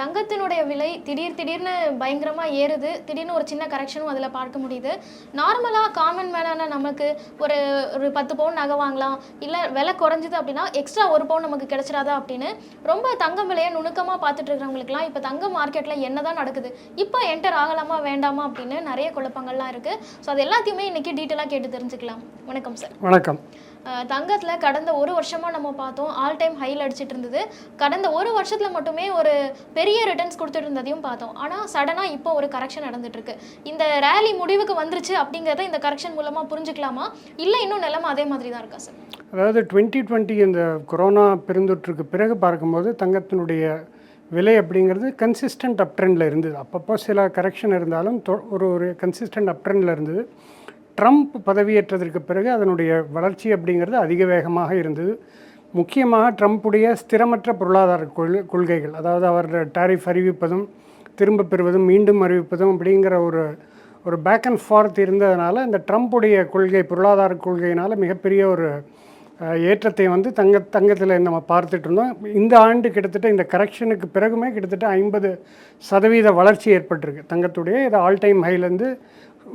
தங்கத்தினுடைய விலை திடீர் திடீர்னு பயங்கரமாக ஏறுது. திடீர்னு ஒரு சின்ன கரெக்ஷனும் அதில் பார்க்க முடியுது. நார்மலாக காமன் மேனான நமக்கு ஒரு ஒரு பத்து பவுன் நகை வாங்கலாம். இல்லை விலை குறைஞ்சிது அப்படின்னா எக்ஸ்ட்ரா ஒரு பவுன் நமக்கு கிடைச்சிடாதா அப்படின்னு ரொம்ப தங்கம் விலையை நுணுக்கமாக பார்த்துட்டு இருக்கிறவங்களுக்குலாம் இப்போ தங்க மார்க்கெட்டில் என்ன தான் நடக்குது? இப்போ என்டர் ஆகலாமா வேண்டாமா அப்படின்னு நிறைய குழப்பங்கள்லாம் இருக்குது ஸோ அது எல்லாத்தையுமே இன்றைக்கி டீட்டெயிலாக கேட்டு தெரிஞ்சுக்கலாம். வணக்கம் சார் வணக்கம். தங்கத்தில் கடந்த ஒரு வருஷமாக நம்ம பார்த்தோம். ஆல் டைம் ஹையில் அடிச்சிட்டு இருந்தது கடந்த ஒரு வருஷத்தில் மட்டுமே ஒரு பெரிய ரிட்டர்ன்ஸ் கொடுத்துட்டு இருந்ததையும் பார்த்தோம் ஆனால் சடனாக இப்போ ஒரு கரெக்ஷன் நடந்துட்டுருக்கு. இந்த ரேலி முடிவுக்கு வந்துருச்சு அப்படிங்கிறத இந்த கரெக்ஷன் மூலமாக புரிஞ்சுக்கலாமா? இல்லை இன்னும் நிலமை அதே மாதிரி தான் இருக்கா சார் அதாவது டுவெண்ட்டி டுவெண்ட்டி இந்த கொரோனா பெருந்தொற்றுக்கு பிறகு பார்க்கும்போது தங்கத்தினுடைய விலை அப்படிங்கிறது கன்சிஸ்டன்ட் அப் ட்ரெண்டில் இருந்தது. அப்பப்போ சில கரெக்ஷன் இருந்தாலும் தொ- ஒரு ஒரு கன்சிஸ்டன்ட் அப் ட்ரெண்டில் இருந்தது. ட்ரம்ப் பதவியேற்றதற்கு பிறகு அதனுடைய வளர்ச்சி அப்படிங்கிறது அதிக வேகமாக இருந்தது. முக்கியமாக ட்ரம்ப்புடைய ஸ்திரமற்ற பொருளாதார கொள் கொள்கைகள் அதாவது அவர் டாரிஃப் அறிவிப்பதும் திரும்ப பெறுவதும் மீண்டும் அறிவிப்பதும் அப்படிங்கிற ஒரு ஒரு பேக் அண்ட் ஃபார்த் இருந்ததுனால இந்த ட்ரம்ப்புடைய கொள்கை பொருளாதார கொள்கையினால் மிகப்பெரிய ஒரு ஏற்றத்தை வந்து தங்க தங்கத்தில் நம்ம பார்த்துட்டு இருந்தோம். இந்த ஆண்டு கிட்டத்தட்ட இந்த கரெக்ஷனுக்கு பிறகுமே கிட்டத்தட்ட ஐம்பது சதவீத வளர்ச்சி ஏற்பட்டிருக்கு தங்கத்துடைய. இது ஆல் டைம் ஹைலேருந்து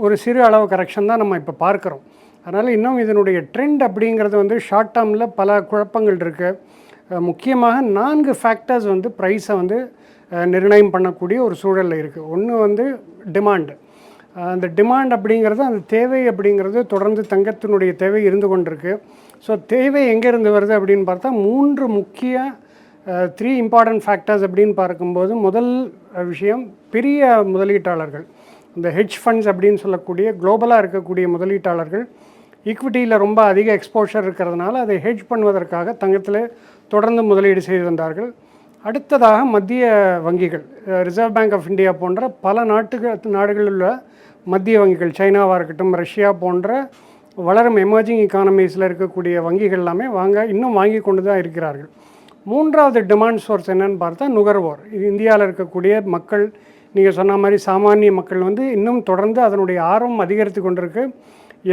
ஒரு சிறு அளவு கரெக்ஷன் தான் நம்ம இப்போ பார்க்குறோம். அதனால் இன்னும் இதனுடைய ட்ரெண்ட் அப்படிங்கிறது வந்து ஷார்ட் டேர்மில் பல குழப்பங்கள் இருக்குது முக்கியமாக நான்கு ஃபேக்டர்ஸ் வந்து ப்ரைஸை வந்து நிர்ணயம் பண்ணக்கூடிய ஒரு சூழலில் இருக்குது ஒன்று வந்து டிமாண்டு அந்த டிமாண்ட் அப்படிங்கிறது அந்த தேவை அப்படிங்கிறது தொடர்ந்து தங்கத்தினுடைய தேவை இருந்து கொண்டிருக்கு. ஸோ தேவை எங்கேருந்து வருது அப்படின்னு பார்த்தா மூன்று முக்கிய த்ரீ இம்பார்ட்டன்ட் ஃபேக்டர்ஸ் அப்படின்னு பார்க்கும்போது முதல் விஷயம் பெரிய முதலீட்டாளர்கள். இந்த ஹெட்ஜ் ஃபண்ட்ஸ் அப்படின்னு சொல்லக்கூடிய குளோபலாக இருக்கக்கூடிய முதலீட்டாளர்கள் ஈக்விட்டியில் ரொம்ப அதிக எக்ஸ்போஷர் இருக்கிறதுனால அதை ஹெட்ஜ் பண்ணுவதற்காக தங்கத்தில் தொடர்ந்து முதலீடு செய்து வந்தார்கள். அடுத்ததாக மத்திய வங்கிகள் ரிசர்வ் பேங்க் ஆஃப் இந்தியா போன்ற பல நாட்டுகள் நாடுகளில் உள்ள மத்திய வங்கிகள் சைனாவாக இருக்கட்டும் ரஷ்யா போன்ற வளரும் எமர்ஜிங் எக்கானமிஸில் இருக்கக்கூடிய வங்கிகள் எல்லாமே வாங்க இன்னும் வாங்கி கொண்டு தான் இருக்கிறார்கள். மூன்றாவது டிமாண்ட் சோர்ஸ் என்னன்னு பார்த்தா நுகர்வோர். இது இந்தியாவில் இருக்கக்கூடிய மக்கள் நீங்கள் சொன்ன மாதிரி சாமானிய மக்கள் வந்து இன்னும் தொடர்ந்து அதனுடைய ஆர்வம் அதிகரித்து கொண்டிருக்கு.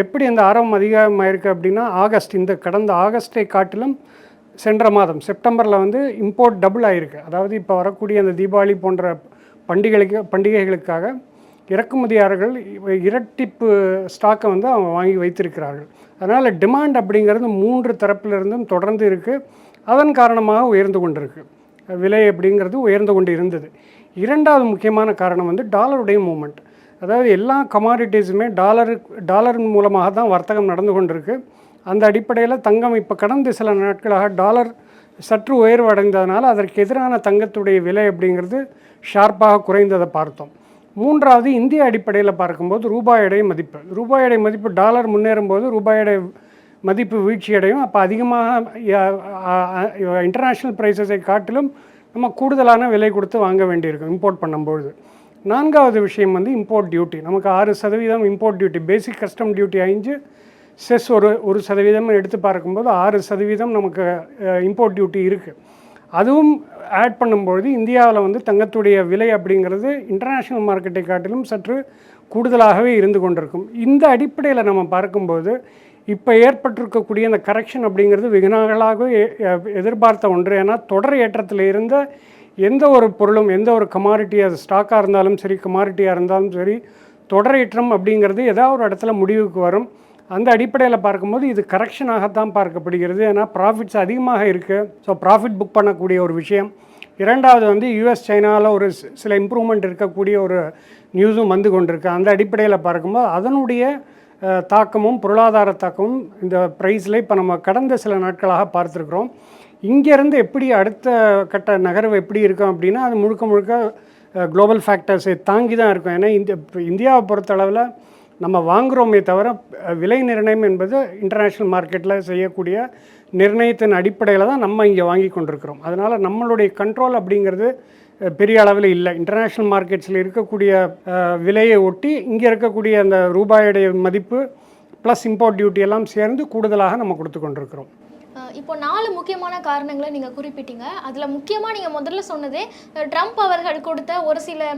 எப்படி அந்த ஆர்வம் அதிகமாயிருக்கு அப்படின்னா ஆகஸ்ட் இந்த கடந்த ஆகஸ்டை காட்டிலும் சென்ற மாதம் செப்டம்பரில் வந்து இம்போர்ட் டபுள் ஆகிருக்கு அதாவது இப்போ வரக்கூடிய அந்த தீபாவளி போன்ற பண்டிகைகளுக்கு பண்டிகைகளுக்காக இறக்குமதியாளர்கள் இரட்டிப்பு ஸ்டாக்கை வந்து அவங்க வாங்கி வைத்திருக்கிறார்கள். அதனால் டிமாண்ட் அப்படிங்கிறது மூன்று தரப்பிலிருந்தும் தொடர்ந்து இருக்குது அதன் காரணமாக உயர்ந்து கொண்டிருக்கு. விலை அப்படிங்கிறது உயர்ந்து கொண்டு இருந்தது. இரண்டாவது முக்கியமான காரணம் வந்து டாலருடைய மூமெண்ட் அதாவது எல்லா கமாடிட்டிஸுமே டாலரு டாலரின் மூலமாக தான் வர்த்தகம் நடந்து கொண்டிருக்கு. அந்த அடிப்படையில் தங்கம் இப்போ கடந்த சில நாட்களாக டாலர் சற்று உயர்வு அடைந்ததுனால அதற்கு எதிரான தங்கத்துடைய விலை அப்படிங்கிறது ஷார்ப்பாக குறைந்ததை பார்த்தோம். மூன்றாவது இந்திய அடிப்படையில் பார்க்கும்போது ரூபாயடை மதிப்பு. ரூபாயடை மதிப்பு டாலர் முன்னேறும்போது ரூபாயடை மதிப்பு வீழ்ச்சியடையும். அப்போ அதிகமாக இன்டர்நேஷ்னல் ப்ரைஸஸை காட்டிலும் நம்ம கூடுதலான விலை கொடுத்து வாங்க வேண்டியிருக்கும் இம்போர்ட் பண்ணும்பொழுது. நான்காவது விஷயம் வந்து இம்போர்ட் டியூட்டி நமக்கு ஆறு சதவீதம் import duty basic custom duty அஞ்சு செஸ் ஒரு ஒரு சதவீதம் எடுத்து பார்க்கும்போது ஆறு சதவீதம் நமக்கு இம்போர்ட் டியூட்டி இருக்குது அதுவும் ஆட் பண்ணும்பொழுது இந்தியாவில் வந்து தங்கத்துடைய விலை அப்படிங்கிறது இன்டர்நேஷ்னல் மார்க்கெட்டை காட்டிலும் சற்று கூடுதலாகவே இருந்து கொண்டிருக்கும். இந்த அடிப்படையில் நம்ம பார்க்கும்போது இப்போ ஏற்பட்டிருக்கக்கூடிய அந்த கரெக்ஷன் அப்படிங்கிறது வெகு எ- எதிர்பார்த்த ஒன்று. ஏன்னா தொடர் ஏற்றத்தில் இருந்த எந்த ஒரு பொருளும் எந்த ஒரு கமாடிட்டி அது ஸ்டாக்காக இருந்தாலும் சரி கமாடிட்டியாக இருந்தாலும் சரி தொடர் ஏற்றம் அப்படிங்கிறது ஏதாவது ஒரு இடத்துல முடிவுக்கு வரும். அந்த அடிப்படையில் பார்க்கும்போது இது கரெக்ஷனாகத்தான் பார்க்கப்படுகிறது. ஏன்னா ப்ராஃபிட்ஸ் அதிகமாக இருக்குது ஸோ ப்ராஃபிட் புக் பண்ணக்கூடிய ஒரு விஷயம். இரண்டாவது வந்து யூஎஸ் சைனாவில் ஒரு சில இம்ப்ரூவ்மெண்ட் இருக்கக்கூடிய ஒரு நியூஸும் வந்து கொண்டிருக்கு. அந்த அடிப்படையில் பார்க்கும்போது அதனுடைய தாக்கமும் பொருளாதார தாக்கமும் இந்த ப்ரைஸில் இப்போ நம்ம கடந்த சில நாட்களாக பார்த்துருக்குறோம். இங்கேருந்து எப்படி அடுத்த கட்ட நகர்வு எப்படி இருக்கும் அப்படின்னா அது முழுக்க முழுக்க குளோபல் ஃபேக்டர்ஸை தாங்கி தான் இருக்கும். ஏன்னா இந்த இந்தியாவை பொறுத்தளவில் நம்ம வாங்குகிறோமே தவிர விலை நிர்ணயம் என்பது இன்டர்நேஷ்னல் மார்க்கெட்டில் செய்யக்கூடிய நிர்ணயத்தின் அடிப்படையில் தான் நம்ம இங்கே வாங்கி கொண்டிருக்கிறோம். அதனால் நம்மளுடைய கண்ட்ரோல் அப்படிங்கிறது பெரிய அளவில் இல்லை. இன்டர்நேஷ்னல் மார்க்கெட்ஸில் இருக்கக்கூடிய விலையை ஒட்டி இங்கே இருக்கக்கூடிய அந்த ரூபாயுடைய மதிப்பு ப்ளஸ் இம்போர்ட் டியூட்டி எல்லாம் சேர்ந்து கூடுதலாக நம்ம கொடுத்து கொண்டிருக்கிறோம். இப்போ நாலு முக்கியமான காரணங்களை நீங்கள் குறிப்பிட்டீங்க. அதில் முக்கியமாக நீங்கள் முதல்ல சொன்னதே ட்ரம்ப் அவர்கள் கொடுத்த ஒரு சில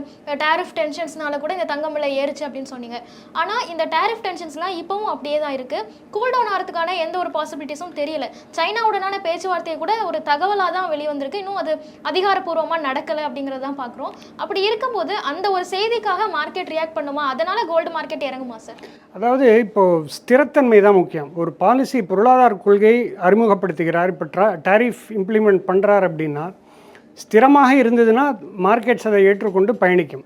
டேரிஃப் டென்ஷன்ஸ்னால கூட இந்த தங்கம் விலை ஏறுச்சு அப்படின்னு சொன்னீங்க. ஆனால் இந்த டேரிஃப் டென்ஷன்ஸ்லாம் இப்போவும் அப்படியே தான் இருக்குது கூல் டவுன் ஆகிறதுக்கான எந்த ஒரு பாசிபிலிட்டிஸும் தெரியல. சைனாவுடனான பேச்சுவார்த்தையை கூட ஒரு தகவலாக தான் வெளிவந்திருக்கு. இன்னும் அது அதிகாரப்பூர்வமாக நடக்கலை அப்படிங்கிறத தான் பார்க்குறோம் அப்படி இருக்கும்போது அந்த ஒரு செய்திக்காக மார்க்கெட் ரியாக்ட் பண்ணுமா? அதனால் கோல்டு மார்க்கெட் இறங்குமா சார் அதாவது இப்போ ஸ்திரத்தன்மை தான் முக்கியம். ஒரு பாலிசி பொருளாதார கொள்கை அறிமுகப்படுத்துகிறார். இப்போ ட்ரா டேரிஃப் இம்ப்ளிமெண்ட் பண்ணுறார் அப்படின்னா ஸ்திரமாக இருந்ததுன்னா மார்க்கெட்ஸ் அதை ஏற்றுக்கொண்டு பயணிக்கும்.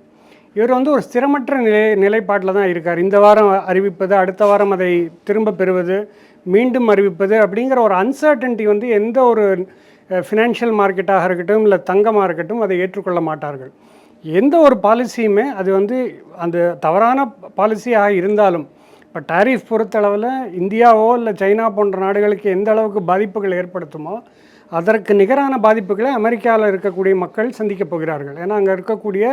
இவர் வந்து ஒரு ஸ்திரமற்ற நிலை நிலைப்பாட்டில் தான் இருக்கார். இந்த வாரம் அறிவிப்பது அடுத்த வாரம் அதை திரும்ப பெறுவது மீண்டும் அறிவிப்பது அப்படிங்கிற ஒரு அன்சர்டன்ட்டி வந்து எந்த ஒரு ஃபினான்ஷியல் மார்க்கெட்டாக இருக்கட்டும் இல்லை தங்கமாக இருக்கட்டும் அதை ஏற்றுக்கொள்ள மாட்டார்கள். எந்த ஒரு பாலிசியுமே அது வந்து அந்த தவறான பாலிசியாக இருந்தாலும் இப்போ டாரிஃப் பொறுத்தளவில் இந்தியாவோ இல்லை சைனா போன்ற நாடுகளுக்கு எந்த அளவுக்கு பாதிப்புகள் ஏற்படுத்துமோ அதற்கு நிகரான பாதிப்புகளை அமெரிக்காவில் இருக்கக்கூடிய மக்கள் சந்திக்கப் போகிறார்கள். ஏன்னா அங்கே இருக்கக்கூடிய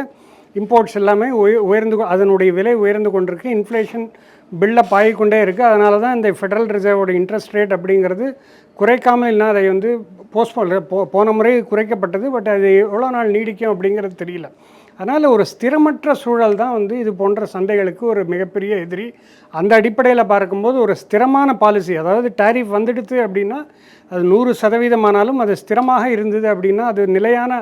இம்போர்ட்ஸ் எல்லாமே உய உயர்ந்து அதனுடைய விலை உயர்ந்து கொண்டிருக்கு. இன்ஃப்ளேஷன் பில்லப் ஆகிக்கொண்டே இருக்குது அதனால தான் இந்த ஃபெடரல் ரிசர்வோட இன்ட்ரெஸ்ட் ரேட் அப்படிங்கிறது குறைக்காமல் இல்லைனா அதை வந்து போஸ்ட்போன் போ போன முறை குறைக்கப்பட்டது. பட் அது எவ்வளோ நாள் நீடிக்கும் அப்படிங்கிறது தெரியல. அதனால் ஒரு ஸ்திரமற்ற சூழல் தான் வந்து இது போன்ற சந்தைகளுக்கு ஒரு மிகப்பெரிய எதிரி. அந்த அடிப்படையில் பார்க்கும்போது ஒரு ஸ்திரமான பாலிசி அதாவது டேரிஃப் வந்துடுது அப்படின்னா அது நூறு சதவீதமானாலும் அது ஸ்திரமாக இருந்தது அப்படின்னா அது நிலையான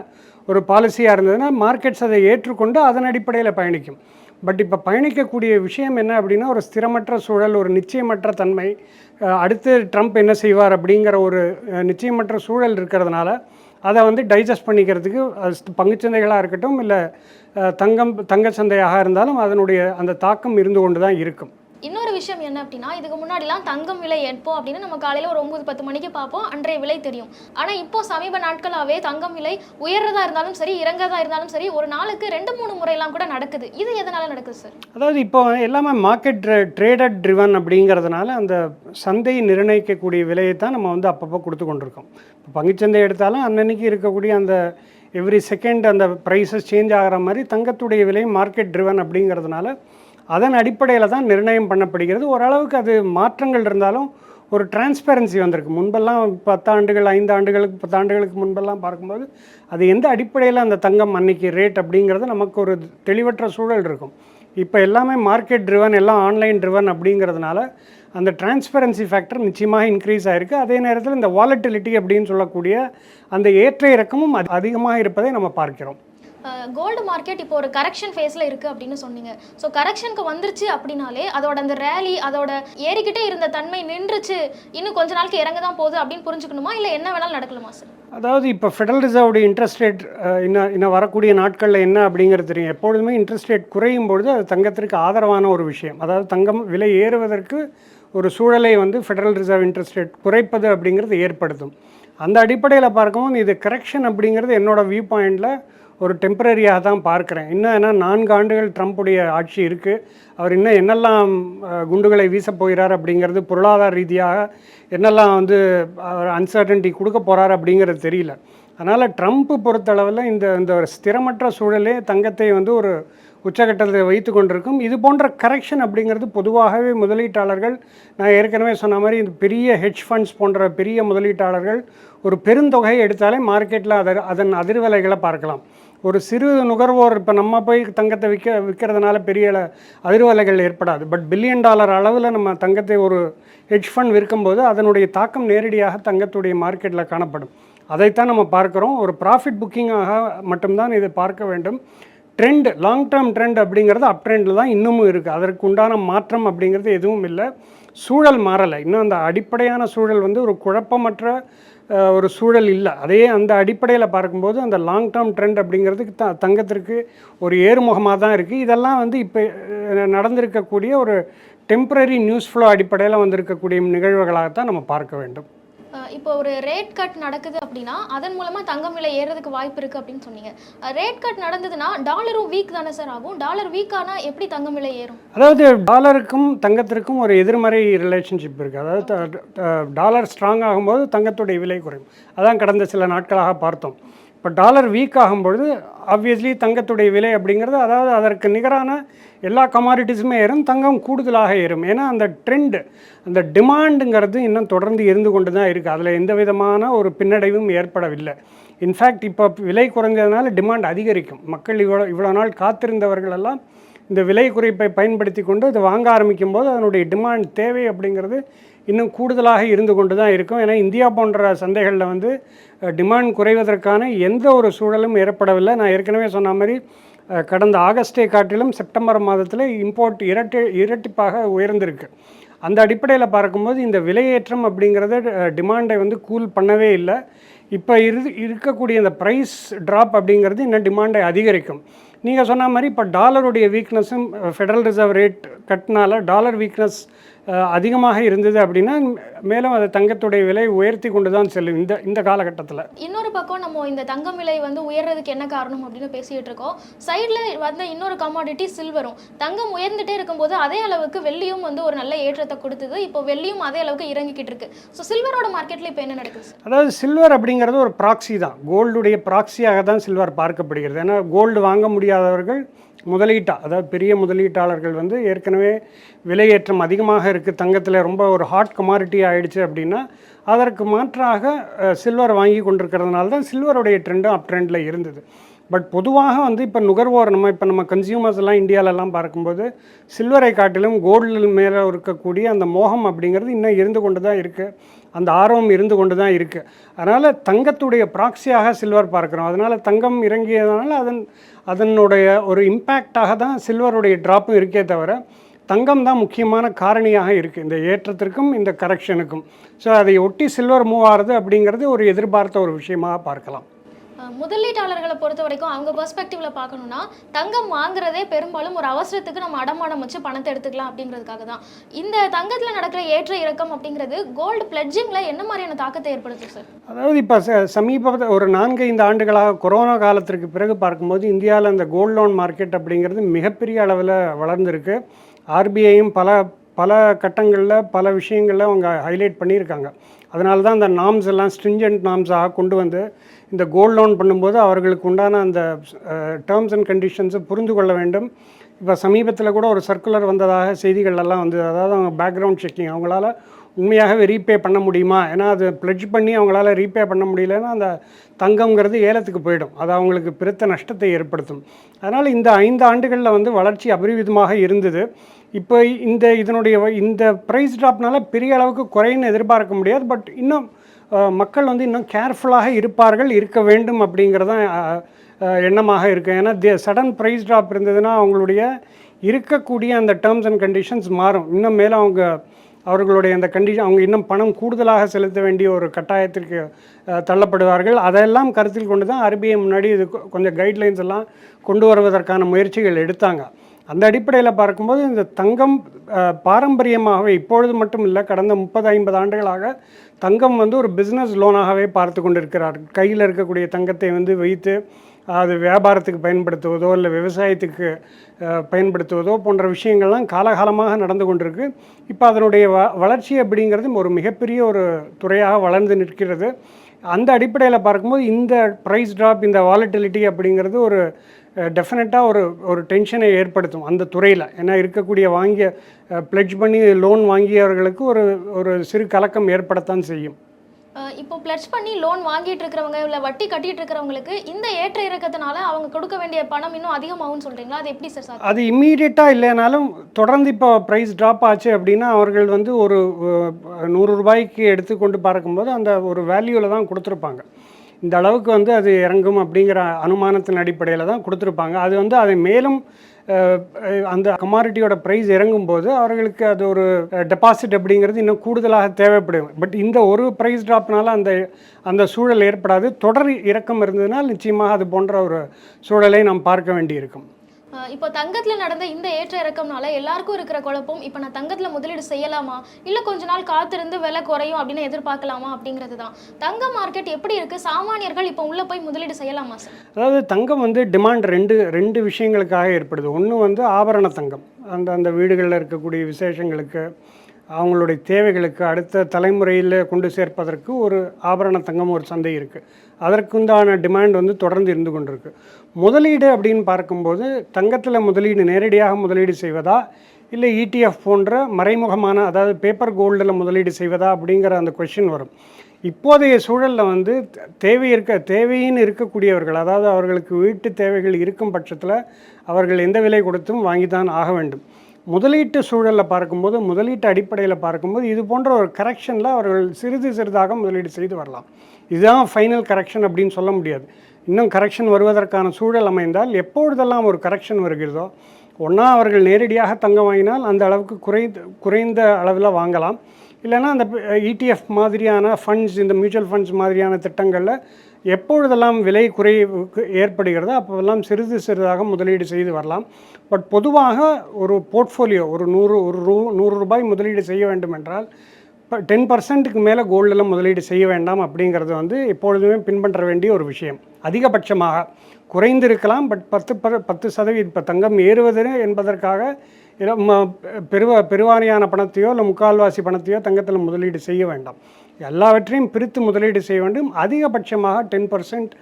ஒரு பாலிசியாக இருந்ததுன்னா மார்க்கெட்ஸ் அதை ஏற்றுக்கொண்டு அதன் அடிப்படையில் பயணிக்கும். பட் இப்போ பயணிக்கக்கூடிய விஷயம் என்ன அப்படின்னா ஒரு ஸ்திரமற்ற சூழல் ஒரு நிச்சயமற்ற தன்மை. அடுத்து ட்ரம்ப் என்ன செய்வார் அப்படிங்கிற ஒரு நிச்சயமற்ற சூழல் இருக்கிறதுனால அதை வந்து டைஜஸ்ட் பண்ணிக்கிறதுக்கு அது பங்குச்சந்தைகளாக இருக்கட்டும் இல்லை தங்கம் தங்கச் சந்தையாக இருந்தாலும் அதனுடைய அந்த தாக்கம் இருந்து கொண்டு தான் இருக்கும். இன்னொரு விஷயம் என்ன அப்படின்னா இதுக்கு முன்னாடிலாம் தங்கம் விலை எப்போ அப்படின்னு நம்ம காலையில் ஒரு ஒம்பது பத்து மணிக்கு பார்ப்போம். அன்றைய விலை தெரியும். ஆனால் இப்போ சமீப நாட்களாகவே தங்கம் விலை உயர்றதா இருந்தாலும் சரி இறங்குறதா இருந்தாலும் சரி ஒரு நாளுக்கு ரெண்டு மூணு முறையெல்லாம் கூட நடக்குது. இது எதனால நடக்குது சார் அதாவது இப்போ எல்லாமே மார்க்கெட் ட்ரேடட் ட்ரிவன் அப்படிங்கிறதுனால அந்த சந்தை நிர்ணயிக்கக்கூடிய விலையை தான் நம்ம வந்து அப்பப்போ கொடுத்து கொண்டிருக்கோம். இப்போ பங்குச்சந்தை எடுத்தாலும் அன்னன்னைக்கு இருக்கக்கூடிய அந்த எவ்ரி செகண்ட் அந்த ப்ரைஸஸ் சேஞ்ச் ஆகிற மாதிரி தங்கத்துடைய விலை மார்க்கெட் ட்ரிவன் அப்படிங்கிறதுனால அதன் அடிப்படையில் தான் நிர்ணயம் பண்ணப்படுகிறது. ஓரளவுக்கு அது மாற்றங்கள் இருந்தாலும் ஒரு டிரான்ஸ்பெரன்சி வந்திருக்கு. முன்பெல்லாம் பத்தாண்டுகள் ஐந்து ஆண்டுகளுக்கு பத்தாண்டுகளுக்கு முன்பெல்லாம் பார்க்கும்போது அது எந்த அடிப்படையில் அந்த தங்கம் அன்னைக்கு ரேட் அப்படிங்கிறது நமக்கு ஒரு தெளிவற்ற சூழல் இருக்கும். இப்போ எல்லாமே மார்க்கெட் ட்ரிவன் எல்லாம் ஆன்லைன் ட்ரிவன் அப்படிங்கிறதுனால அந்த டிரான்ஸ்பெரன்சி ஃபேக்டர் நிச்சயமாக இன்க்ரீஸ் ஆகிருக்கு அதே நேரத்தில் இந்த வாலட்டிலிட்டி அப்படின்னு சொல்லக்கூடிய அந்த ஏற்ற இறக்கமும் அதிகமாக இருப்பதை நம்ம பார்க்கிறோம். கோல்டு மார்க்கெட் இப்போ ஒரு கரெக்ஷன் ஃபேஸில் இருக்குது அப்படின்னு சொன்னீங்க. ஸோ கரெக்ஷனுக்கு வந்துருச்சு அப்படின்னாலே அதோட அந்த ரேலி அதோட ஏறிக்கிட்டே இருந்த தன்மை நின்றுச்சு. இன்னும் கொஞ்ச நாளுக்கு இறங்க தான் போகுது அப்படின்னு புரிஞ்சுக்கணுமா? இல்லை என்ன வேணாலும் நடக்கலாமா சார் அதாவது இப்போ ஃபெடரல் ரிசர்வோட இன்ட்ரெஸ்ட் ரேட் இன்னும் இன்னும் வரக்கூடிய நாட்களில் என்ன அப்படிங்கிறது தெரியும். எப்பொழுதுமே இன்ட்ரெஸ்ட் ரேட் குறையும் பொழுது அது தங்கத்திற்கு ஆதரவான ஒரு விஷயம். அதாவது தங்கம் விலை ஏறுவதற்கு ஒரு சூழலை வந்து ஃபெடரல் ரிசர்வ் இன்ட்ரெஸ்ட் ரேட் குறைப்பது அப்படிங்கிறது ஏற்படுத்தும். அந்த அடிப்படையில் பார்க்கும்போது இது கரெக்ஷன் அப்படிங்கிறது என்னோடய வியூ பாயிண்டில் ஒரு டெம்பரரியாக தான் பார்க்குறேன். இன்னும் ஏன்னா நான்கு ஆண்டுகள் ட்ரம்ப்புடைய ஆட்சி இருக்குது அவர் இன்னும் என்னெல்லாம் குண்டுகளை வீசப் போகிறார் அப்படிங்கிறது பொருளாதார ரீதியாக என்னெல்லாம் வந்து அவர் அன்சர்டன்ட்டி கொடுக்க போகிறார் அப்படிங்கிறது தெரியல. அதனால் ட்ரம்ப் பொறுத்தளவில் இந்த இந்த ஒரு ஸ்திரமற்ற சூழலே தங்கத்தை வந்து ஒரு உச்சகட்டத்தில் வைத்து கொண்டிருக்கும். இது போன்ற கரெக்ஷன் அப்படிங்கிறது பொதுவாகவே முதலீட்டாளர்கள் நான் ஏற்கனவே சொன்ன மாதிரி இந்த பெரிய ஹெட்ஜ் ஃபண்ட்ஸ் போன்ற பெரிய முதலீட்டாளர்கள் ஒரு பெருந்தொகையை எடுத்தாலே மார்க்கெட்டில் அதை அதன் அதிர்வலைகளை பார்க்கலாம். ஒரு சிறு நுகர்வோர் இப்போ நம்ம போய் தங்கத்தை விற்க விற்கிறதுனால பெரிய அதிர்வலைகள் ஏற்படாது. பட் பில்லியன் டாலர் அளவில் நம்ம தங்கத்தை ஒரு ஹெட்ஜ் ஃபண்ட் விற்கும்போது அதனுடைய தாக்கம் நேரடியாக தங்கத்துடைய மார்க்கெட்டில் காணப்படும். அதைத்தான் நம்ம பார்க்குறோம். ஒரு ப்ராஃபிட் புக்கிங்காக மட்டும்தான் இதை பார்க்க வேண்டும். ட்ரெண்ட் லாங் டேர்ம் ட்ரெண்ட் அப்படிங்கிறது அப் ட்ரெண்டில் தான் இன்னமும் இருக்குது அதற்கு உண்டான மாற்றம் அப்படிங்கிறது எதுவும் இல்லை. சூழல் மாறலை. இன்னும் அந்த அடிப்படையான சூழல் வந்து ஒரு குழப்பமற்ற ஒரு சூழல் இல்லை. அதே அந்த அடிப்படையில் பார்க்கும்போது அந்த லாங் டேர்ம் ட்ரெண்ட் அப்படிங்கிறதுக்கு த தங்கத்திற்கு ஒரு ஏறுமுகமாக தான் இருக்குது இதெல்லாம் வந்து இப்போ நடந்திருக்கக்கூடிய ஒரு டெம்பரரி நியூஸ் ஃப்ளோ அடிப்படையில் வந்திருக்கக்கூடிய நிகழ்வுகளாகத்தான் நம்ம பார்க்க வேண்டும். இப்போ ஒரு ரேட் கட் நடக்குது அப்படின்னா அதன் மூலமா தங்கம் விலை ஏறதுக்கு வாய்ப்பு இருக்கு அப்படின்னு சொன்னீங்க. ரேட் கட் நடந்ததுன்னா டாலரும் வீக் தானே சார் ஆகும்? டாலர் வீக் ஆனா எப்படி தங்கம் விலை ஏறும்? அதாவது டாலருக்கும் தங்கத்திற்கும் ஒரு எதிர்மறை ரிலேஷன்ஷிப் இருக்குது அதாவது டாலர் ஸ்ட்ராங் ஆகும்போது தங்கத்துடைய விலை குறையும். அதான் கடந்த சில நாட்களாக பார்த்தோம். இப்போ டாலர் வீக் ஆகும்பொழுது ஆப்வியஸ்லி தங்கத்துடைய விலை அப்படிங்கிறது அதாவது அதற்கு நிகரான எல்லா கமாடிட்டிஸுமே ஏறும் தங்கம் கூடுதலாக ஏறும். ஏன்னா அந்த ட்ரெண்டு அந்த டிமாண்டுங்கிறது இன்னும் தொடர்ந்து இருந்து கொண்டு தான் இருக்குது அதில் எந்த விதமான ஒரு பின்னடைவும் ஏற்படவில்லை. இன்ஃபேக்ட் இப்போ விலை குறைஞ்சதுனால டிமாண்ட் அதிகரிக்கும். மக்கள் இவ்வளோ இவ்வளோ நாள் காத்திருந்தவர்களெல்லாம் இந்த விலை குறைப்பை பயன்படுத்தி கொண்டு அதை வாங்க ஆரம்பிக்கும் போது அதனுடைய டிமாண்ட் தேவை அப்படிங்கிறது இன்னும் கூடுதலாக இருந்து கொண்டு தான் இருக்கும். ஏன்னா இந்தியா போன்ற சந்தைகளில் வந்து டிமாண்ட் குறைவதற்கான எந்த ஒரு சூழலும் ஏற்படவில்லை. நான் ஏற்கனவே சொன்ன மாதிரி கடந்த ஆகஸ்டை காட்டிலும் செப்டம்பர் மாதத்தில் இம்போர்ட் இரட்டி இரட்டிப்பாக உயர்ந்திருக்கு. அந்த அடிப்படையில் பார்க்கும்போது இந்த விலையேற்றம் அப்படிங்கிறது டிமாண்டை வந்து கூல் பண்ணவே இல்லை. இப்போ இரு இருக்கக்கூடிய இந்த ப்ரைஸ் ட்ராப் அப்படிங்கிறது இன்னும் டிமாண்டை அதிகரிக்கும். நீங்கள் சொன்ன மாதிரி இப்போ டாலருடைய வீக்னஸும் ஃபெடரல் ரிசர்வ் ரேட் கட்டினால டாலர் வீக்னஸ் அதிகமாக இருந்தது அப்படின்னா மேலும் அது தங்கத்துடைய விலை உயர்த்தி கொண்டு தான் செல்லும் இந்த இந்த காலகட்டத்தில். இன்னொரு பக்கம் நம்ம இந்த தங்கம் விலை வந்து உயர்றதுக்கு என்ன காரணம் அப்படின்னு பேசிட்டு இருக்கோம். சைடில் வந்த இன்னொரு கமாடிட்டி சில்வரும் தங்கம் உயர்ந்துட்டே இருக்கும்போது அதே அளவுக்கு வெள்ளியும் வந்து ஒரு நல்ல ஏற்றத்தை கொடுத்தது. இப்போ வெள்ளியும் அதே அளவுக்கு இறங்கிக்கிட்டு இருக்கு. ஸோ சில்வரோட மார்க்கெட்ல இப்போ என்ன நடக்குது? அதாவது சில்வர் அப்படிங்கிறது ஒரு ப்ராக்ஸி தான். கோல்டுடைய ப்ராக்ஸியாக தான் சில்வர் பார்க்கப்படுகிறது. ஏன்னா கோல்டு வாங்க முடியாதவர்கள் முதலீட்டா அதாவது பெரிய முதலீட்டாளர்கள் வந்து ஏற்கனவே விலையேற்றம் அதிகமாக இருக்குது தங்கத்தில் ரொம்ப ஒரு ஹாட் கமாடிட்டி ஆகிடுச்சு அப்படின்னா அதற்கு மாற்றாக சில்வர் வாங்கி கொண்டிருக்கிறதுனால தான் சில்வருடைய ட்ரெண்டும் அப் ட்ரெண்டில் இருந்தது. பட் பொதுவாக வந்து இப்போ நுகர்வோர் நம்ம இப்போ நம்ம கன்சியூமர்ஸ் எல்லாம் இந்தியாவிலலாம் பார்க்கும்போது சில்வரை காட்டிலும் கோல்டு மேலே இருக்கக்கூடிய அந்த மோகம் அப்படிங்கிறது இன்னும் இருந்து கொண்டு தான் இருக்குது அந்த ஆர்வம் இருந்து கொண்டு தான் இருக்குது அதனால் தங்கத்துடைய ப்ராக்சியாக சில்வர் பார்க்குறோம். அதனால் தங்கம் இறங்கியதுனால அதன் அதனுடைய ஒரு இம்பேக்டாக தான் சில்வருடைய ட்ராப்பும் இருக்கே தவிர தங்கம் தான் முக்கியமான காரணியாக இருக்குது இந்த ஏற்றத்திற்கும் இந்த கரெக்ஷனுக்கும் ஸோ அதை ஒட்டி சில்வர் மூவ் ஆகிறது அப்படிங்கிறது ஒரு எதிர்பார்த்த ஒரு விஷயமாக பார்க்கலாம். முதலீட்டாளர்களை பொறுத்த வரைக்கும் அவங்க பெர்ஸ்பெக்டிவ்ல பார்க்கணும்னா தங்கம் வாங்குறதே பெரும்பாலும் ஒரு அவசரத்துக்கு நம்ம அடமானம் வச்சு பணத்தை எடுத்துக்கலாம் அப்படிங்கிறதுக்காக தான். இந்த தங்கத்தில் நடக்கிற ஏற்ற இறக்கம் அப்படிங்கிறது கோல்டு பிளட்ஜிங்கில் என்ன மாதிரியான தாக்கத்தை ஏற்படுத்தும் சார் அதாவது இப்போ சமீப ஒரு நான்கு ஐந்து ஆண்டுகளாக கொரோனா காலத்திற்கு பிறகு பார்க்கும்போது இந்தியாவில் அந்த கோல்ட் லோன் மார்க்கெட் அப்படிங்கிறது மிகப்பெரிய அளவில் வளர்ந்துருக்கு. ஆர்பிஐயும் பல பல கட்டங்களில் பல விஷயங்களில் அவங்க ஹைலைட் பண்ணியிருக்காங்க. அதனால தான் அந்த நாம்ஸ் எல்லாம் ஸ்ட்ரிஞ்சன்ட் நாம்ஸாக கொண்டு வந்து இந்த கோல்ட் லோன் பண்ணும்போது அவர்களுக்கு உண்டான அந்த டேர்ம்ஸ் அண்ட் கண்டிஷன்ஸை புரிந்து கொள்ள வேண்டும். இப்போ சமீபத்தில் கூட ஒரு சர்க்குலர் வந்ததாக செய்திகளெல்லாம் வந்து அதாவது அவங்க பேக்ரவுண்ட் செக்கிங் அவங்களால உண்மையாகவே ரீபே பண்ண முடியுமா? ஏன்னா அது ப்ளெட்ஜ் பண்ணி அவங்களால ரீபே பண்ண முடியலன்னா அந்த தங்கம்ங்கிறது ஏலத்துக்கு போயிடும். அது அவங்களுக்கு பிறத்த நஷ்டத்தை ஏற்படுத்தும். அதனால் இந்த ஐந்து ஆண்டுகளில் வந்து வளர்ச்சி அபரிவிதமாக இருந்தது. இப்போ இந்த இதனுடைய வ- இந்த ப்ரைஸ் ட்ராப்னால பெரிய அளவுக்கு குறைன்னு எதிர்பார்க்க முடியாது. பட் இன்னும் மக்கள் வந்து இன்னும் கேர்ஃபுல்லாக இருப்பார்கள் இருக்க வேண்டும் அப்படிங்கிறதான் எண்ணமாக இருக்குது ஏன்னா தி சடன் ப்ரைஸ் ட்ராப் இருந்ததுன்னா அவங்களுடைய இருக்கக்கூடிய அந்த டேர்ம்ஸ் அண்ட் கண்டிஷன்ஸ் மாறும். இன்னும் மேலே அவங்க அவர்களுடைய அந்த கண்டிஷன் அவங்க இன்னும் பணம் கூடுதலாக செலுத்த வேண்டிய ஒரு கட்டாயத்திற்கு தள்ளப்படுவார்கள். அதெல்லாம் கருத்தில் கொண்டு தான் ஆர்பிஐ முன்னாடி இது கொ- கொஞ்சம் கைட்லைன்ஸ் எல்லாம் கொண்டு வருவதற்கான முயற்சிகள் எடுத்தாங்க. அந்த அடிப்படையில் பார்க்கும்போது இந்த தங்கம் பாரம்பரியமாகவே இப்பொழுது மட்டும் இல்லை கடந்த முப்பது ஐம்பது ஆண்டுகளாக தங்கம் வந்து ஒரு பிஸ்னஸ் லோனாகவே பார்த்து கொண்டிருக்கிறார். கையில் இருக்கக்கூடிய தங்கத்தை வந்து வைத்து அது வியாபாரத்துக்கு பயன்படுத்துவதோ இல்லை விவசாயத்துக்கு பயன்படுத்துவதோ போன்ற விஷயங்கள்லாம் காலகாலமாக நடந்து கொண்டிருக்கு. இப்போ அதனுடைய வ வளர்ச்சி அப்படிங்கிறது ஒரு மிகப்பெரிய ஒரு துறையாக வளர்ந்து நிற்கிறது. அந்த அடிப்படையில் பார்க்கும்போது இந்த ப்ரைஸ் ட்ராப் இந்த வாலட்டிலிட்டி அப்படிங்கிறது ஒரு டெஃபினட்டாக ஒரு ஒரு டென்ஷனை ஏற்படுத்தும் அந்த துறையில். ஏன்னா இருக்கக்கூடிய வாங்கிய ப்ளெட்ஜ் பண்ணி லோன் வாங்கியவர்களுக்கு ஒரு ஒரு சிறு கலக்கம் ஏற்படத்தான் செய்யும். இப்போ பிளட்ஜ் பண்ணி லோன் வாங்கிட்டு இருக்கிறவங்க இல்லை வட்டி கட்டிட்டு இருக்கிறவங்களுக்கு இந்த ஏற்ற இறக்கத்தினால அவங்க கொடுக்க வேண்டிய பணம் இன்னும் அதிகமாகும்னு சொல்றீங்களா? அது எப்படி சார் அது இம்மீடியட்டாக இல்லைனாலும் தொடர்ந்து இப்போ ப்ரைஸ் ட்ராப் ஆச்சு அப்படின்னா அவர்கள் வந்து ஒரு நூறு ரூபாய்க்கு எடுத்துக்கொண்டு பார்க்கும்போது அந்த ஒரு வேல்யூவில் தான் கொடுத்துருப்பாங்க. இந்த அளவுக்கு வந்து அது இறங்கும் அப்படிங்கிற அனுமானத்தின் அடிப்படையில் தான் கொடுத்துருப்பாங்க. அது வந்து அதை மேலும் அந்த கமாடிட்டியோட ப்ரைஸ் இறங்கும்போது அவர்களுக்கு அது ஒரு டெபாசிட் அப்படிங்கிறது இன்னும் கூடுதலாக தேவைப்படும். பட் இந்த ஒரு ப்ரைஸ் ட்ராப்னால அந்த அந்த சூழல் ஏற்படாது. தொடர் இறக்கம் இருந்ததுனால் நிச்சயமாக அது போன்ற ஒரு சூழலை நாம் பார்க்க வேண்டியிருக்கும். இப்போ தங்கத்தில் நடந்த இந்த ஏற்ற இறக்கம்னால எல்லாருக்கும் இருக்கிற குழப்பம் இப்போ நான் தங்கத்தில் முதலீடு செய்யலாமா? இல்லை கொஞ்ச நாள் காத்திருந்து விலை குறையும் அப்படின்னு எதிர்பார்க்கலாமா அப்படிங்கிறது தான் தங்க மார்க்கெட் எப்படி இருக்குது சாமானியர்கள் இப்போ உள்ளே போய் முதலீடு செய்யலாமா சார் அதாவது தங்கம் வந்து டிமாண்ட் ரெண்டு ரெண்டு விஷயங்களுக்காக ஏற்படுது. ஒன்று வந்து ஆபரண தங்கம். அந்த அந்த வீடுகளில் இருக்கக்கூடிய விசேஷங்களுக்கு அவங்களுடைய தேவைகளுக்கு அடுத்த தலைமுறையில் கொண்டு சேர்ப்பதற்கு ஒரு ஆபரண தங்கம் ஒரு சந்தை இருக்குது அதற்குண்டான டிமாண்ட் வந்து தொடர்ந்து இருந்து கொண்டிருக்கு. முதலீடு அப்படின்னு பார்க்கும்போது தங்கத்தில் முதலீடு நேரடியாக முதலீடு செய்வதா? இல்லை இடிஎஃப் போன்ற மறைமுகமான அதாவது பேப்பர் கோல்டில் முதலீடு செய்வதா? அப்படிங்கிற அந்த கொஷின் வரும். இப்போதைய சூழலில் வந்து தேவை இருக்க தேவையின்னு இருக்கக்கூடியவர்கள் அதாவது அவர்களுக்கு வீட்டு தேவைகள் இருக்கும் பட்சத்தில் அவர்கள் எந்த விலை கொடுத்தும் வாங்கித்தான் ஆக வேண்டும். முதலீட்டு சூழலில் பார்க்கும்போது முதலீட்டு அடிப்படையில் பார்க்கும்போது இது போன்ற ஒரு கரெக்ஷனில் அவர்கள் சிறிது சிறிதாக முதலீடு செய்து வரலாம். இதுதான் ஃபைனல் கரெக்ஷன் அப்படின்னு சொல்ல முடியாது. இன்னும் கரெக்ஷன் வருவதற்கான சூழல் அமைந்தால் எப்பொழுதெல்லாம் ஒரு கரெக்ஷன் வருகிறதோ ஒன்றா அவர்கள் நேரடியாக தங்கம் வாங்கினால் அந்த அளவுக்கு குறைந்த குறைந்த அளவில் வாங்கலாம். இல்லைன்னா அந்த இடிஎஃப் மாதிரியான ஃபண்ட்ஸ் இந்த மியூச்சுவல் ஃபண்ட்ஸ் மாதிரியான திட்டங்களில் எப்பொழுதெல்லாம் விலை குறைவுக்கு ஏற்படுகிறதோ அப்போதெல்லாம் சிறிது சிறிதாக முதலீடு செய்து வரலாம். பட் பொதுவாக ஒரு போர்ட்ஃபோலியோ ஒரு நூறு ஒரு ரூ நூறு ரூபாய் முதலீடு செய்ய வேண்டும் என்றால் இப்போ டென் பர்சன்ட்டுக்கு மேலே கோல்டில் முதலீடு செய்ய வேண்டாம் அப்படிங்கிறது வந்து எப்பொழுதுமே பின்பற்ற வேண்டிய ஒரு விஷயம். அதிகபட்சமாக குறைந்திருக்கலாம் பட் பத்து ப பத்து சதவீதம் இப்போ தங்கம் ஏறுவது என்பதற்காக பெருவ பெருவாரியான பணத்தையோ இல்லை முக்கால்வாசி பணத்தையோ தங்கத்தில் முதலீடு செய்ய வேண்டாம். எல்லாவற்றையும் பிரித்து முதலீடு செய்ய வேண்டும். அதிகபட்சமாக டென் பர்சன்ட்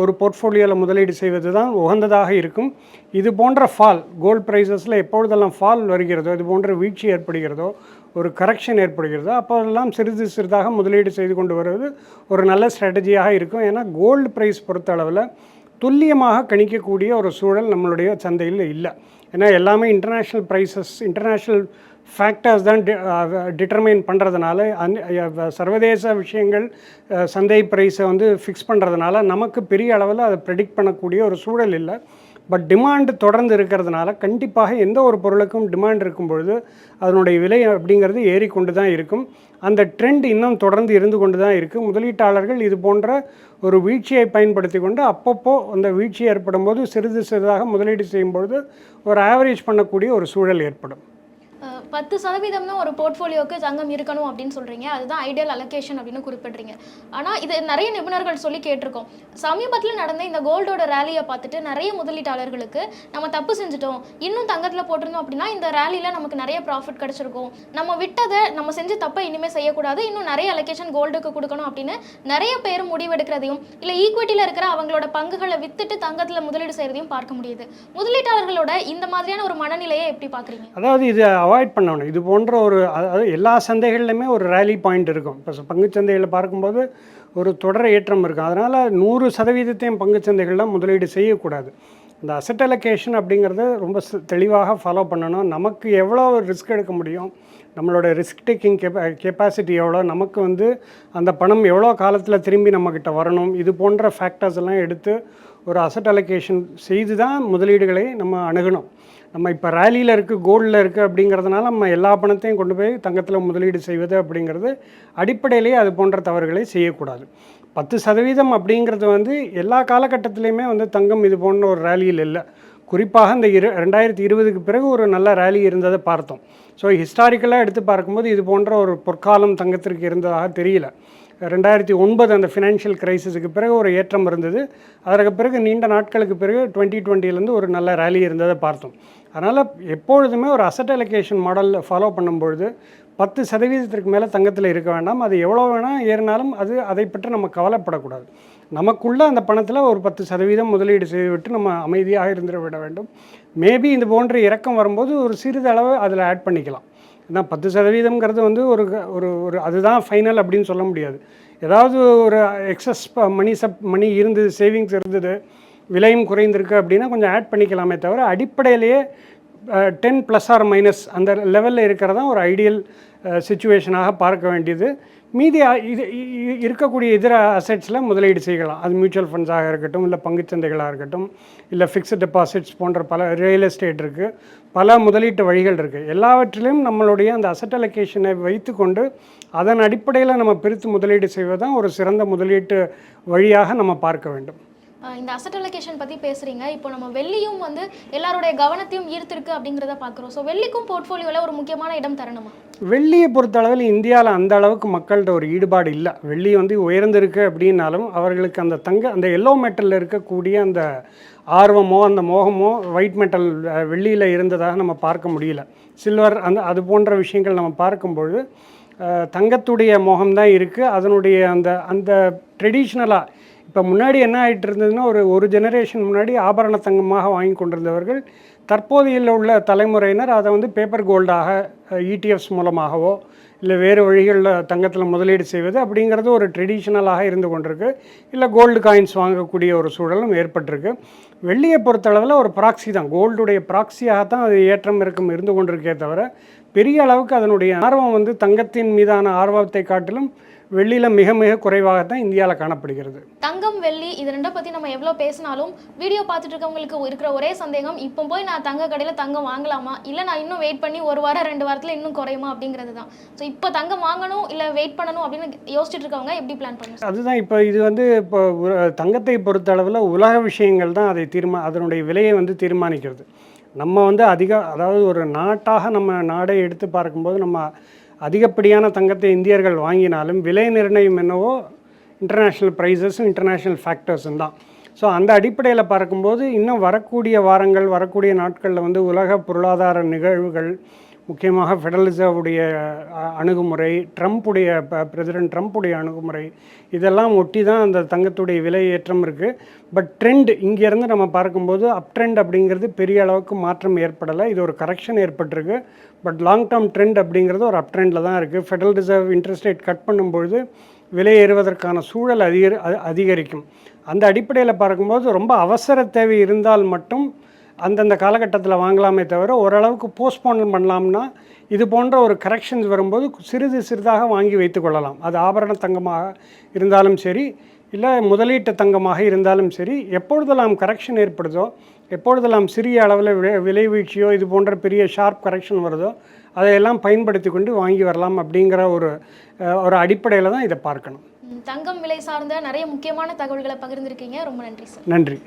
ஒரு போர்ட்ஃபோலியோவில் முதலீடு செய்வது தான் உகந்ததாக இருக்கும். இது போன்ற ஃபால் கோல்ட் ப்ரைஸஸில் எப்பொழுதெல்லாம் ஃபால் வருகிறதோ இது போன்ற வீழ்ச்சி ஏற்படுகிறதோ ஒரு கரெக்ஷன் ஏற்படுகிறதோ அப்போதெல்லாம் சிறிது சிறிதாக முதலீடு செய்து கொண்டு வருவது ஒரு நல்ல ஸ்ட்ராட்டஜியாக இருக்கும். ஏன்னா கோல்டு ப்ரைஸ் பொறுத்த அளவில் துல்லியமாக கணிக்கக்கூடிய ஒரு சூழல் நம்மளுடைய சந்தையில் இல்லை. ஏன்னா எல்லாமே இன்டர்நேஷ்னல் ப்ரைஸஸ் இன்டர்நேஷ்னல் ஃபேக்டர்ஸ் தான் டிட்டர்மைன் பண்ணுறதுனால அந் சர்வதேச விஷயங்கள் சந்தை ப்ரைஸை வந்து ஃபிக்ஸ் பண்ணுறதுனால நமக்கு பெரிய அளவில் அதை ப்ரெடிக்ட் பண்ணக்கூடிய ஒரு சூழல் இல்லை. பட் டிமாண்ட் தொடர்ந்து இருக்கிறதுனால கண்டிப்பாக எந்த ஒரு பொருளுக்கும் டிமாண்ட் இருக்கும் பொழுது அதனுடைய விலை அப்படிங்கிறது ஏறிக்கொண்டு தான் இருக்கும். அந்த ட்ரெண்ட் இன்னும் தொடர்ந்து இருந்து கொண்டு தான் இருக்குது முதலீட்டாளர்கள் இது போன்ற ஒரு வீழ்ச்சியை பயன்படுத்தி கொண்டு அப்பப்போ அந்த வீழ்ச்சி ஏற்படும் போது சிறிது சிறிதாக முதலீடு செய்யும் பொழுது ஒரு ஆவரேஜ் பண்ணக்கூடிய ஒரு சூழல் ஏற்படும். பத்து சதவீதம் தான் ஒரு போர்ட்ஃபோலியோக்கு தங்கம் இருக்கணும் அப்படின்னு சொல்றீங்க. அதுதான் ஐடியல் அலோகேஷன் அப்படின்னு குறிப்பிடுறீங்க. ஆனால் இது நிறைய நிபுணர்கள் சொல்லி கேட்டிருக்கோம். சமீபத்தில் நடந்த இந்த கோல்டோட ரேலியை பார்த்துட்டு நிறைய முதலீட்டாளர்களுக்கு நம்ம தப்பு செஞ்சுட்டோம். இன்னும் தங்கத்தில் போட்டிருந்தோம் அப்படின்னா இந்த ரேலியில் நமக்கு நிறைய ப்ராஃபிட் கிடைச்சிருக்கும். நம்ம விட்டதை நம்ம செஞ்ச தப்பை இனிமே செய்யக்கூடாது. இன்னும் நிறைய அலோகேஷன் கோல்டுக்கு கொடுக்கணும் அப்படின்னு நிறைய பேர் முடிவெடுக்கிறதையும் இல்லை ஈக்விட்டியில் இருக்கிற அவங்களோட பங்குகளை வித்துட்டு தங்கத்தில் முதலீடு செய்கிறதையும் பார்க்க முடியுது. முதலீட்டாளர்களோட இந்த மாதிரியான ஒரு மனநிலையை எப்படி பார்க்குறீங்க? அதாவது இது அவாய்ட் பண்ணணும். இது போன்ற ஒரு அதாவது எல்லா சந்தைகள்லையுமே ஒரு ரேலி பாயிண்ட் இருக்கும். இப்போ பங்குச்சந்தையில் பார்க்கும்போது ஒரு தொடர் ஏற்றம் இருக்கும். அதனால் நூறு சதவீதத்தையும் பங்குச்சந்தைகளில் முதலீடு செய்யக்கூடாது. இந்த அசட் அலோகேஷன் அப்படிங்கிறத ரொம்ப தெளிவாக ஃபாலோ பண்ணணும். நமக்கு எவ்வளோ ரிஸ்க் எடுக்க முடியும்? நம்மளோட ரிஸ்க் டேக்கிங் கெப்பாசிட்டி எவ்வளோ? நமக்கு வந்து அந்த பணம் எவ்வளோ காலத்தில் திரும்பி நம்மக்கிட்ட வரணும்? இது போன்ற ஃபேக்டர்ஸ் எல்லாம் எடுத்து ஒரு அசட் அலோகேஷன் செய்து தான் முதலீடுகளை நம்ம அணுகணும். நம்ம இப்போ ரேலியில் இருக்குது கோல்டில் இருக்குது அப்படிங்கிறதுனால நம்ம எல்லா பணத்தையும் கொண்டு போய் தங்கத்தில் முதலீடு செய்வது அப்படிங்கிறது அடிப்படையிலேயே அது போன்ற தவறுகளை செய்யக்கூடாது. பத்து சதவீதம் அப்படிங்கிறது வந்து எல்லா காலகட்டத்திலையுமே வந்து தங்கம் இது போன்ற ஒரு ரேலியில் இல்லை. குறிப்பாக இந்த இரு ரெண்டாயிரத்தி இருபதுக்கு பிறகு ஒரு நல்ல ரேலி இருந்ததை பார்த்தோம். ஸோ ஹிஸ்டாரிக்கலாக எடுத்து பார்க்கும்போது இது போன்ற ஒரு பொற்காலம் தங்கத்திற்கு இருந்ததாக தெரியல. ரெண்டாயிரத்தி ஒன்பது அந்த ஃபினான்ஷியல் கிரைசிஸுக்கு பிறகு ஒரு ஏற்றம் இருந்தது. அதற்கு பிறகு நீண்ட நாட்களுக்கு பிறகு டுவெண்ட்டி டுவெண்ட்டிலேருந்து ஒரு நல்ல ரேலி இருந்ததை பார்த்தோம். அதனால் எப்பொழுதுமே ஒரு அசட் அலோகேஷன் மாடல் ஃபாலோ பண்ணும்பொழுது பத்து சதவீதத்திற்கு மேலே தங்கத்தில் இருக்க வேண்டாம். அது எவ்வளோ வேணால் ஏறினாலும் அது அதை பற்றி நம்ம கவலைப்படக்கூடாது. நமக்குள்ளே அந்த பணத்தில் ஒரு பத்து சதவீதம் முதலீடு செய்துவிட்டு நம்ம அமைதியாக இருந்துட விட வேண்டும். மேபி இது போன்ற இறக்கம் வரும்போது ஒரு சிறிதளவு அதில் ஆட் பண்ணிக்கலாம். ஏன்னா பத்து சதவீதம்ங்கிறது வந்து ஒரு க- ஒரு ஒரு அதுதான் ஃபைனல் அப்படின்னு சொல்ல முடியாது. ஏதாவது ஒரு எக்ஸஸ் மணி சப் மணி இருந்தது சேவிங்ஸ் இருந்தது விலையும் குறைந்திருக்கு அப்படின்னா கொஞ்சம் ஆட் பண்ணிக்கலாமே தவிர அடிப்படையிலேயே டென் ப்ளஸ் ஆர் மைனஸ் அந்த லெவலில் இருக்கிறதா ஒரு ஐடியல் சுச்சுவேஷனாக பார்க்க வேண்டியது. மீதி இது இருக்கக்கூடிய இதர அசெட்ஸில் முதலீடு செய்யலாம். அது மியூச்சுவல் ஃபண்ட்ஸாக இருக்கட்டும் இல்லை பங்குச்சந்தைகளாக இருக்கட்டும் இல்லை ஃபிக்ஸ்ட் டெபாசிட்ஸ் போன்ற பல ரியல் எஸ்டேட் இருக்குது பல முதலீட்டு வழிகள் இருக்குது எல்லாவற்றிலும் நம்மளுடைய அந்த அசட் அலொகேஷனை வைத்துக்கொண்டு அதன் அடிப்படையில் நம்ம பிரித்து முதலீடு செய்வது தான் ஒரு சிறந்த முதலீட்டு வழியாக நம்ம பார்க்க வேண்டும். இந்த அசட் அலோகேஷன் பற்றி பேசுகிறீங்க இப்போ நம்ம வெள்ளியும் வந்து எல்லாருடைய கவனத்தையும் ஈர்த்திருக்கு அப்படிங்கிறத பார்க்குறோம். ஸோ வெள்ளிக்கும் போர்ட்ஃபோலியோவில் ஒரு முக்கியமான இடம் தரணுமா? வெள்ளியை பொறுத்தளவில் இந்தியாவில் அந்த அளவுக்கு மக்கள்கிட்ட ஒரு ஈடுபாடு இல்லை. வெள்ளி வந்து உயர்ந்திருக்கு அப்படின்னாலும் அவர்களுக்கு அந்த தங்க அந்த எல்லோ மெட்டலில் இருக்கக்கூடிய அந்த ஆர்வமோ அந்த மோகமோ ஒயிட் மெட்டல் வெள்ளியில் இருந்ததாக நம்ம பார்க்க முடியல. சில்வர் அந்த அது போன்ற விஷயங்கள் நம்ம பார்க்கும்பொழுது தங்கத்துடைய மோகம்தான் இருக்குது அதனுடைய அந்த அந்த ட்ரெடிஷ்னலாக இப்போ முன்னாடி என்ன ஆகிட்டு இருந்ததுன்னா ஒரு ஒரு ஜெனரேஷன் முன்னாடி ஆபரண தங்கமாக வாங்கி கொண்டிருந்தவர்கள் தற்போதையில் உள்ள தலைமுறையினர் அதை வந்து பேப்பர் கோல்டாக இடிஎஃப்ஸ் மூலமாகவோ இல்லை வேறு வழிகளில் தங்கத்தில் முதலீடு செய்வது அப்படிங்கிறது ஒரு ட்ரெடிஷ்னலாக இருந்து கொண்டிருக்கு. இல்லை கோல்டு காயின்ஸ் வாங்கக்கூடிய ஒரு சூழலும் ஏற்பட்டிருக்கு. வெள்ளியை பொறுத்தளவில் ஒரு ப்ராக்ஸி தான். கோல்டுடைய ப்ராக்சியாக தான் அது ஏற்றம் இறக்கம் இருந்து கொண்டிருக்கே தவிர பெரிய அளவுக்கு அதனுடைய ஆர்வம் வந்து தங்கத்தின் மீதான ஆர்வத்தை காட்டிலும் வெள்ளியில் மிக மிக குறைவாக தான் இந்தியாவில் காணப்படுகிறது. தங்கம் வெள்ளி இது ரெண்டை பற்றி நம்ம எவ்வளோ பேசினாலும் வீடியோ பார்த்துட்டு இருக்கவங்களுக்கு இருக்கிற ஒரே சந்தேகம் இப்போ போய் நான் தங்க கடையில் தங்கம் வாங்கலாமா? இல்லை நான் இன்னும் வெயிட் பண்ணி ஒரு வாரம் ரெண்டு வாரத்தில் இன்னும் குறையுமா அப்படிங்கிறது தான். ஸோ இப்போ தங்கம் வாங்கணும் இல்லை வெயிட் பண்ணணும் அப்படின்னு யோசிச்சுட்டு இருக்கவங்க எப்படி பிளான் பண்ணுங்க? அதுதான் இப்போ இது வந்து இப்போ தங்கத்தை பொறுத்தளவில் உலக விஷயங்கள் தான் அதை தீர்மா அதனுடைய விலையை வந்து தீர்மானிக்கிறது. நம்ம வந்து அதிக அதாவது ஒரு நாட்டாக நம்ம நாடை எடுத்து பார்க்கும்போது நம்ம அதிகப்படியான தங்கத்தை இந்தியர்கள் வாங்கினாலும் விலை நிர்ணயம் என்னவோ இன்டர்நேஷ்னல் ப்ரைஸஸும் இன்டர்நேஷ்னல் ஃபேக்டர்ஸும் தான். ஸோ அந்த அடிப்படையில் பார்க்கும்போது இன்னும் வரக்கூடிய வாரங்கள் வரக்கூடிய நாட்களில் வந்து உலக பொருளாதார நிகழ்வுகள் முக்கியமாக ஃபெடரல் ரிசர்வுடைய அணுகுமுறை ட்ரம்ப்புடைய பிரசிடென்ட் ட்ரம்ப்புடைய அணுகுமுறை இதெல்லாம் ஒட்டி தான் அந்த தங்கத்துடைய விலை ஏற்றம் இருக்குது பட் ட்ரெண்ட் இங்கேருந்து நம்ம பார்க்கும்போது அப் ட்ரெண்ட் அப்படிங்கிறது பெரிய அளவுக்கு மாற்றம் ஏற்படலை. இது ஒரு கரெக்ஷன் ஏற்பட்டிருக்கு. பட் லாங் டேர்ம் ட்ரெண்ட் அப்படிங்கிறது ஒரு அப் ட்ரெண்டில் தான் இருக்குது. Federal reserve interest rate cut பண்ணும்பொழுது விலை ஏறுவதற்கான சூழல் அதிகரி அ- அதிகரிக்கும். அந்த அடிப்படையில் பார்க்கும்போது ரொம்ப அவசர தேவை இருந்தால் மட்டும் அந்தந்த காலகட்டத்தில் வாங்கலாமே தவிர ஓரளவுக்கு போஸ்ட்போன் பண்ணலாம்னா இது போன்ற ஒரு கரெக்ஷன்ஸ் வரும்போது சிறிது சிறிதாக வாங்கி வைத்து கொள்ளலாம். அது ஆபரண தங்கமாக இருந்தாலும் சரி இல்லை முதலீட்டு தங்கமாக இருந்தாலும் சரி எப்பொழுதெல்லாம் கரெக்ஷன் ஏற்படுதோ எப்பொழுதெல்லாம் சிறிய அளவில் விலை விலை வீழ்ச்சியோ இது போன்ற பெரிய ஷார்ப் கரெக்ஷன் வருதோ அதையெல்லாம் பயன்படுத்தி கொண்டு வாங்கி வரலாம் அப்படிங்கிற ஒரு ஒரு அடிப்படையில் தான் இதை பார்க்கணும். தங்கம் விலை சார்ந்த நிறைய முக்கியமான தகவல்களை பகிர்ந்திருக்கீங்க. ரொம்ப நன்றி சார். நன்றி.